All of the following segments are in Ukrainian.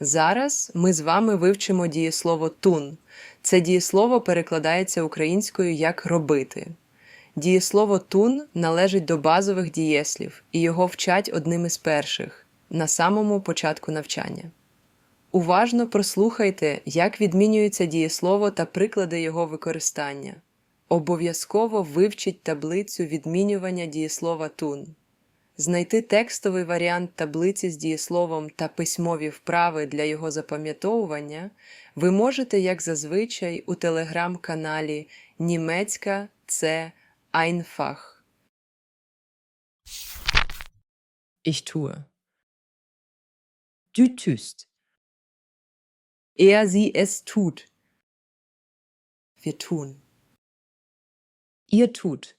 Зараз ми з вами вивчимо дієслово тун. Це дієслово перекладається українською як робити. Дієслово тун належить до базових дієслів, і його вчать одним із перших на самому початку навчання. Уважно прослухайте, як відмінюється дієслово та приклади його використання. Обов'язково вивчіть таблицю відмінювання дієслова тун. Знайти текстовий варіант таблиці з дієсловом та письмові вправи для його запам'ятовування ви можете, як зазвичай, у телеграм-каналі Німецька це Einfach. Ich tue. Du tust. Er, sie, es tut. Wir tun. Ihr tut.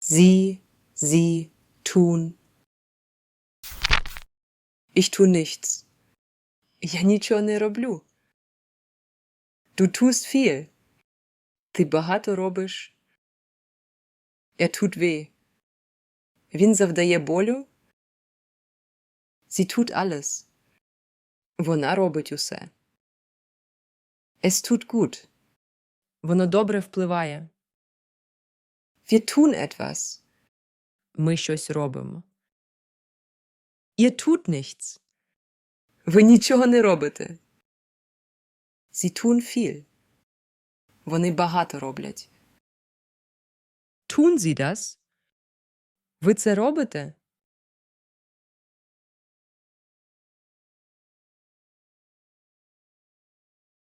Sie, sie tun. Ich tu nichts. Я нічого не роблю. Du tust viel. Ти багато робиш. Er tut weh. Він завдає болю. Sie tut alles. Вона робить усе. Es tut gut. Воно добре впливає. Wir tun etwas. Ми щось робимо. Ihr tut nichts. Ви нічого не робите. Sie tun viel. Вони багато роблять. Tun Sie das? Ви це робите?